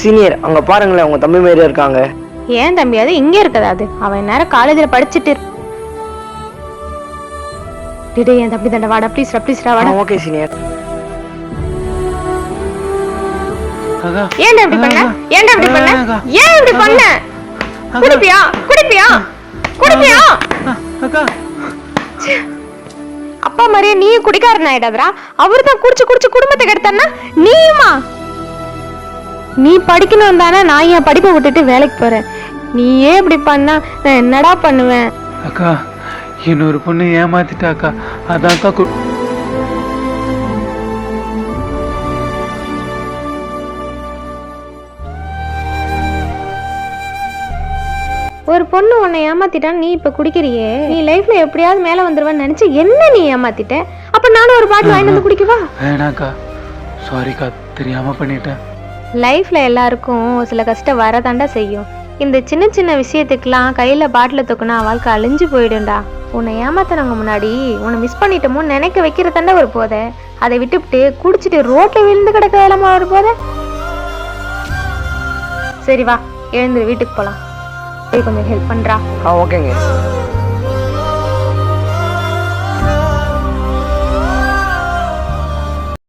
Senior அங்க பாருங்களேன் உங்க தம்பி மாதிரியே இருக்காங்க. ஏன் தம்பி? அது இங்கே இருக்குது அது? அவன் நேரம் காலேஜில் படிச்சுட்டு டேய், என் தம்பி தண்டை வாடா ப்ளீஸ்டா ப்ளீஸ்டா வாடா. ஓகே சீனியர் ஏன்டா இப்படி பண்ண? ஏன்டா இப்படி பண்ண. ஏன் இப்படி பண்ண? குடிப்பியா? குடிப்பியா? குடிப்பியா? அப்பா மாதிரியே நீ குடிக்காரன் ஆயிடாதரா அவர் தான் குடிச்சு குடிச்சு குடும்பத்தை கெடுத்தானா நீயுமா? நீ படிக்கணும் தானே நான் என் படிப்பை விட்டுட்டு வேலைக்கு போறேன். நீயே இப்படி பண்ணா நான் என்னடா பண்ணுவேன்? அக்கா இன்னொரு பொண்ணு ஏமாத்திட்டா அக்கா அதான் அக்கா கு- ஒரு பொண்ணு உன்னை ஏமாத்திட்டான்னு நீ இப்ப குடிக்கிறியே? நீ லைஃப்ல எப்படியாவது மேல வந்துருவேன்னு நினைச்சு என்ன நீ ஏமாத்திட்ட? அப்ப நானும் ஒரு பாட்டில் வாங்கிட்டு வந்து குடிக்கவா? வேணாக்கா. சாரிக்கா தெரியாம பண்ணிட்டேன். லைஃப்பில் எல்லாருக்கும் சில கஷ்டம் வரதாண்டா செய்யும். இந்த சின்ன சின்ன விஷயத்துக்கெலாம் கையில் பாட்டில் தூக்குனா வாழ்க்கை அழிஞ்சு போயிடும்டா. உன்னை ஏமாத்தினவங்க முன்னாடி உன்னை மிஸ் பண்ணிட்டோமோ நினைக்க வைக்கிறதாண்டா ஒரு போதை. அதை விட்டுவிட்டு குடிச்சிட்டு ரோட்டில் விழுந்து கிடக்க வேலைமா ஒரு போதை. சரி வா எழுந்து வீட்டுக்கு போகலாம் கொஞ்சம் ஹெல்ப் பண்ணுறா ஆ ஓகேங்க